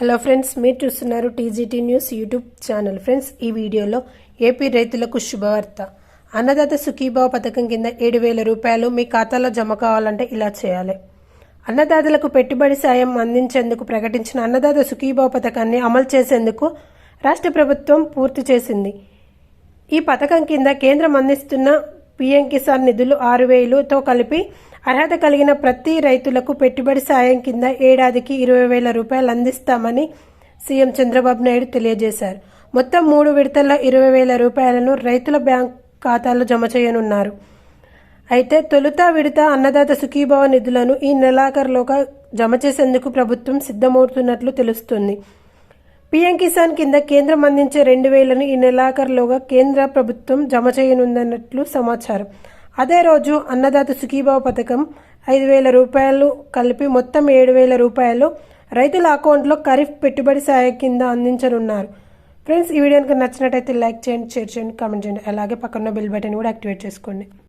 Hello friends మీరు చూస్తున్నారు TGT news YouTube channel. Friends ఈ వీడియోలో ఏపీ రైతులకు శుభవార్త. అన్నదాత సుఖీభావ పథకం కింద ఏడు వేల రూపాయలు మీ ఖాతాలో జమ కావాలంటే ఇలా చేయాలి. అన్నదాతలకు పెట్టుబడి సాయం అందించేందుకు ప్రకటించిన అన్నదాత సుఖీభావ పథకాన్ని అమలు చేసేందుకు రాష్ట్ర ప్రభుత్వం పూర్తి చేసింది. ఈ పథకం కింద కేంద్రం అందిస్తున్న పీఎం కిసాన్ నిధులు ఆరు వేలుతో కలిపి అర్హత కలిగిన ప్రతి రైతులకు పెట్టుబడి సాయం కింద ఏడాదికి ఇరవై వేల రూపాయలు అందిస్తామని సీఎం చంద్రబాబు నాయుడు తెలియజేశారు. మొత్తం మూడు విడతల్లో ఇరవై వేల రూపాయలను రైతుల బ్యాంక్ ఖాతాలో జమ చేయనున్నారు. అయితే తొలుత విడత అన్నదాత సుఖీభావ నిధులను ఈ నెలాఖరులోగా జమ చేసేందుకు ప్రభుత్వం సిద్ధమవుతున్నట్లు తెలుస్తుంది. పీఎం కిసాన్ కింద కేంద్రం అందించే రెండు వేలను ఈ నెలాఖరులోగా కేంద్ర ప్రభుత్వం జమ చేయనుందన్నట్లు సమాచారం. అదే రోజు అన్నదాత సుఖీభావ పథకం ఐదు వేల రూపాయలు కలిపి మొత్తం ఏడు వేల రూపాయలు రైతుల అకౌంట్లో ఖరీఫ్ పెట్టుబడి సాయం కింద అందించనున్నారు. ఫ్రెండ్స్ ఈ వీడియో కనుక నచ్చినట్టయితే లైక్ చేయండి షేర్ చేయండి కామెంట్ చేయండి. అలాగే పక్కన బెల్ బటన్ కూడా యాక్టివేట్ చేసుకోండి.